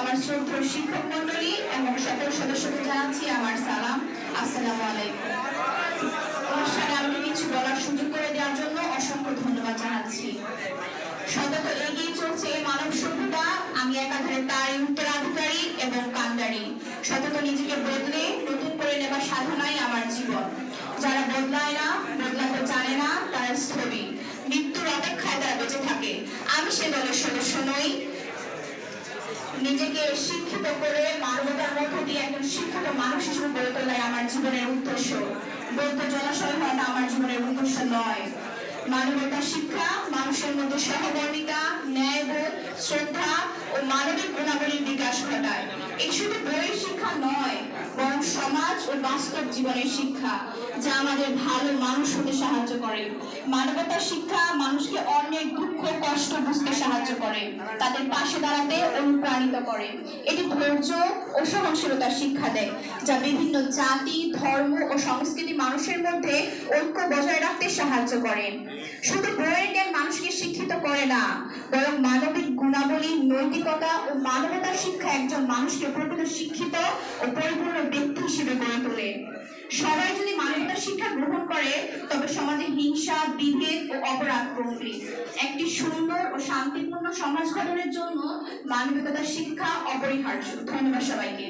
আমার শ্রদ্ধেয় শিক্ষক মন্ডলী এবং সকল সদস্যকে জানাচ্ছি আমার সালাম। আসসালামু আলাইকুম। অনুষ্ঠানে আমাকে কিছু বলার সুযোগ করে দেওয়ার জন্য অসংখ্য ধন্যবাদ জানাচ্ছি। সতত এগিয়ে চলছে মানব সভ্যতা। আমি একাধারে উত্তরাধিকারী এবং সতত নিজেকে বদলে নতুন করে নেবার সাধনাই আমার জীবন। যারা বদলায় না, বদলাতে জানে না, তারা স্থবির। মৃত্যুর অপেক্ষায় তারা বেঁচে থাকে। আমি সে দলের সদস্য নই। নিজেকে শিক্ষিত করে মানবতার মধ্য দিয়ে একজন শিক্ষিত মানুষ হিসেবে গড়ে তোলাই আমার জীবনের উদ্দেশ্য। বৌদ্ধ জলাশয় হওয়াটা আমার জীবনের উদ্দেশ্য নয়। মানবতা শিক্ষা, মানুষের মধ্যে সহমর্মিতা ন্যায়বোধ শ্রদ্ধা ও মানবিক গুণাবলীর বিকাশ ঘটায়। এই শুধু বইয়ের শিক্ষা নয়, বরং সমাজ ও বাস্তব জীবনের শিক্ষা, যা আমাদের ভালো মানুষ হতে সাহায্য করে। মানবতা শিক্ষা মানুষকে অন্যের দুঃখ, কষ্ট বুঝতে সাহায্য করে। তাদের পাশে দাঁড়াতে অনুপ্রাণিত করে। এটি ধৈর্য ও সহনশীলতার শিক্ষা দেয়, যা বিভিন্ন জাতি, ধর্ম ও সংস্কৃতি মানুষের মধ্যে ঐক্য বজায় রাখতে সাহায্য করে। শুধু বইয়ের জ্ঞান মানুষকে শিক্ষিত করে না, বরং মানবিক গুণাবলী, নৈতিকতা ও মানবতার শিক্ষা একজন মানুষকে প্রকৃত শিক্ষিত ও পরিপূর্ণ ব্যক্তি হিসেবে গড়ে তোলে সবাই যদি মানবতার শিক্ষা গ্রহণ করে তবে সমাজে হিংসা, বিভেদ ও অপরাধ কমবে একটি সুন্দর ও শান্তিপূর্ণ সমাজ গঠনের জন্য মানবিকতা, শিক্ষা অপরিহার্য। ধন্যবাদ সবাইকে।